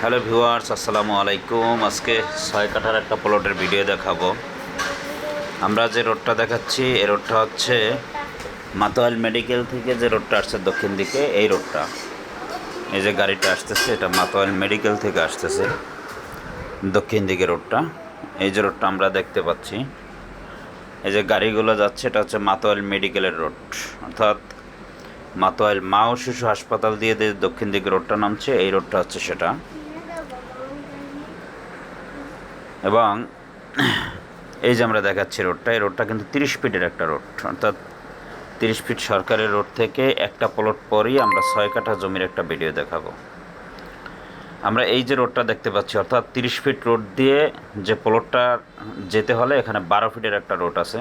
Hello viewers, আসসালামু আলাইকুম। আজকে ছয় কাঠার একটা প্লটের ভিডিও দেখাবো। আমরা যে রোডটা দেখাচ্ছি, এই রোডটা হচ্ছে মাতোয়াল মেডিকেল থেকে যে রোডটা আসছে দক্ষিণ দিকে, এই রোডটা এই যে গাড়িটা আসতেছে, এটা মাতোয়াল মেডিকেল থেকে আসতেছে দক্ষিণ দিকে রোডটা এই যে রোডটা আমরা দেখতে পাচ্ছি। এই যে গাড়িগুলো যাচ্ছে, এটা হচ্ছে মাতোয়াল মেডিকেলের রোড অর্থাৎ মাতোয়াল মা ও শিশু হাসপাতাল দিয়ে যে দক্ষিণ দিকে রোডটা নামছে, এই রোডটা হচ্ছে সেটা। এবং এই যে আমরা দেখাচ্ছি রোডটা, এই রোডটা কিন্তু তিরিশ ফিটের একটা রোড। অর্থাৎ তিরিশ ফিট সরকারের রোড থেকে একটা প্লট পরই আমরা ছয় কাঠা জমির একটা ভিডিও দেখাবো। আমরা এই যে রোডটা দেখতে পাচ্ছি, অর্থাৎ তিরিশ ফিট রোড দিয়ে যে প্লটটা যেতে হলে এখানে বারো ফিটের একটা রোড আছে।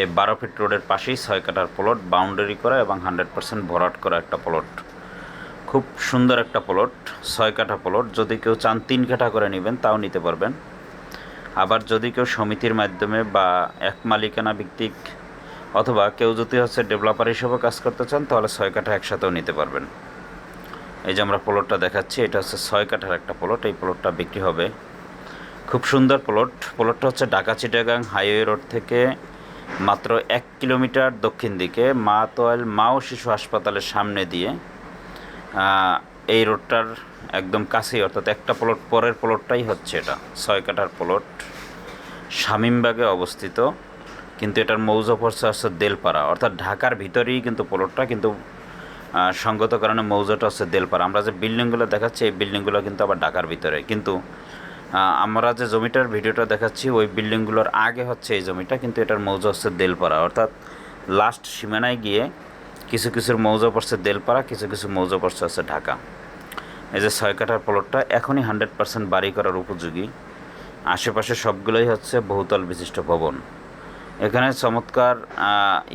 এই বারো ফিট রোডের পাশেই ছয় কাঠার প্লট বাউন্ডারি করা এবং হান্ড্রেড পার্সেন্ট ভরাট করা একটা প্লট খুব সুন্দর একটা প্লট ছয় কাঠা প্লট যদি কেউ চান তিন কাঠা করে নেবেন, তাও নিতে পারবেন। আবার যদি কেউ সমিতির মাধ্যমে বা এক মালিকানা ভিত্তিক অথবা কেউ যদি হচ্ছে ডেভেলপার হিসেবে কাজ করতে চান, তাহলে ছয় কাঠা একসাথেও নিতে পারবেন। এই যে আমরা প্লটটা দেখাচ্ছি, এটা হচ্ছে ছয় কাঠার একটা প্লট এই প্লটটা বিক্রি হবে। খুব সুন্দর প্লট প্লটটা হচ্ছে ঢাকা চিটাগাং হাইওয়ে রোড থেকে মাত্র এক কিলোমিটার দক্ষিণ দিকে মা তোয়াল মা ও শিশু হাসপাতালের সামনে দিয়ে এই রোডটার একদম কাছেই, অর্থাৎ একটা প্লট পরের প্লটটাই হচ্ছে এটা। ছয় কাঠার প্লট শামিমবাগে অবস্থিত, কিন্তু এটার মৌজা পড়ছে হচ্ছে দেলপাড়া। অর্থাৎ ঢাকার ভিতরেই কিন্তু প্লটটা কিন্তু সঙ্গত কারণে মৌজাটা হচ্ছে দেলপাড়া। আমরা যে বিল্ডিংগুলো দেখাচ্ছি, এই বিল্ডিংগুলো কিন্তু আবার ঢাকার ভিতরে। কিন্তু আমরা যে জমিটার ভিডিওটা দেখাচ্ছি, ওই বিল্ডিংগুলোর আগে হচ্ছে এই জমিটা, কিন্তু এটার মৌজা হচ্ছে দেলপাড়া। অর্থাৎ লাস্ট সীমানায় গিয়ে কিছু কিছুর মৌজা পড়ছে দেলপাড়া, কিছু কিছু মৌজা পড়ছে হচ্ছে ঢাকা। এই যে ছয় কাঠার প্লটটা এখনই হান্ড্রেড পার্সেন্ট বাড়ি করার উপযোগী। আশেপাশে সবগুলোই হচ্ছে বহুতল বিশিষ্ট ভবন। এখানে চমৎকার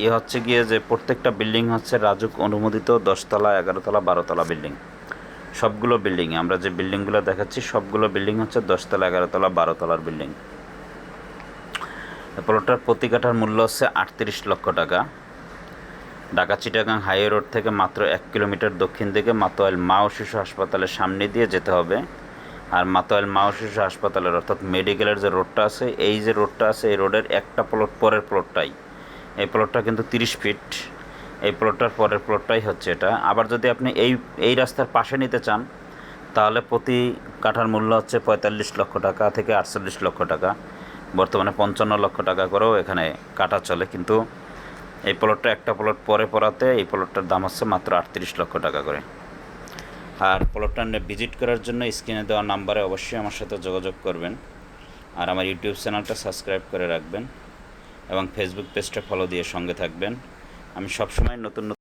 ইয়ে হচ্ছে গিয়ে যে প্রত্যেকটা বিল্ডিং হচ্ছে রাজুক অনুমোদিত দশতলা, এগারোতলা, বারোতলা বিল্ডিং সবগুলো বিল্ডিং আমরা যে বিল্ডিংগুলো দেখাচ্ছি, সবগুলো বিল্ডিং হচ্ছে দশতলা, এগারোতলা, বারোতলার বিল্ডিং প্লটটার প্রতি কাঠার মূল্য হচ্ছে আটত্রিশ লক্ষ টাকা। ঢাকা চিটাগাং হাইওয়ে রোড থেকে মাত্র এক কিলোমিটার দক্ষিণ দিকে মাতোয়াল মা ও শিশু হাসপাতালের সামনে দিয়ে যেতে হবে। আর মাতোয়াল মা ও শিশু হাসপাতালের অর্থাৎ মেডিকেলের যে রোডটা আছে, এই যে রোডটা আছে, এই রোডের একটা প্লট পরের প্লটটাই এই প্লটটা কিন্তু তিরিশ ফিট এই প্লটটার পরের প্লটটাই হচ্ছে এটা। আবার যদি আপনি এই এই রাস্তার পাশে নিতে চান, তাহলে প্রতি কাঠার মূল্য হচ্ছে পঁয়তাল্লিশ লক্ষ টাকা থেকে আটচল্লিশ লক্ষ টাকা। বর্তমানে পঞ্চান্ন লক্ষ টাকা করেও এখানে কাটা চলে। কিন্তু এই প্লটটা একটা প্লট পরে পড়াতে এই প্লটটার দাম হচ্ছে মাত্র আটত্রিশ লক্ষ টাকা করে। আর প্লটটা ভিজিট করার জন্য স্ক্রিনে দেওয়া নাম্বারে অবশ্যই আমার সাথে যোগাযোগ করবেন। আর আমার ইউটিউব চ্যানেলটা সাবস্ক্রাইব করে রাখবেন এবং ফেসবুক পেজটা ফলো দিয়ে সঙ্গে থাকবেন। আমি সবসময় নতুন নতুন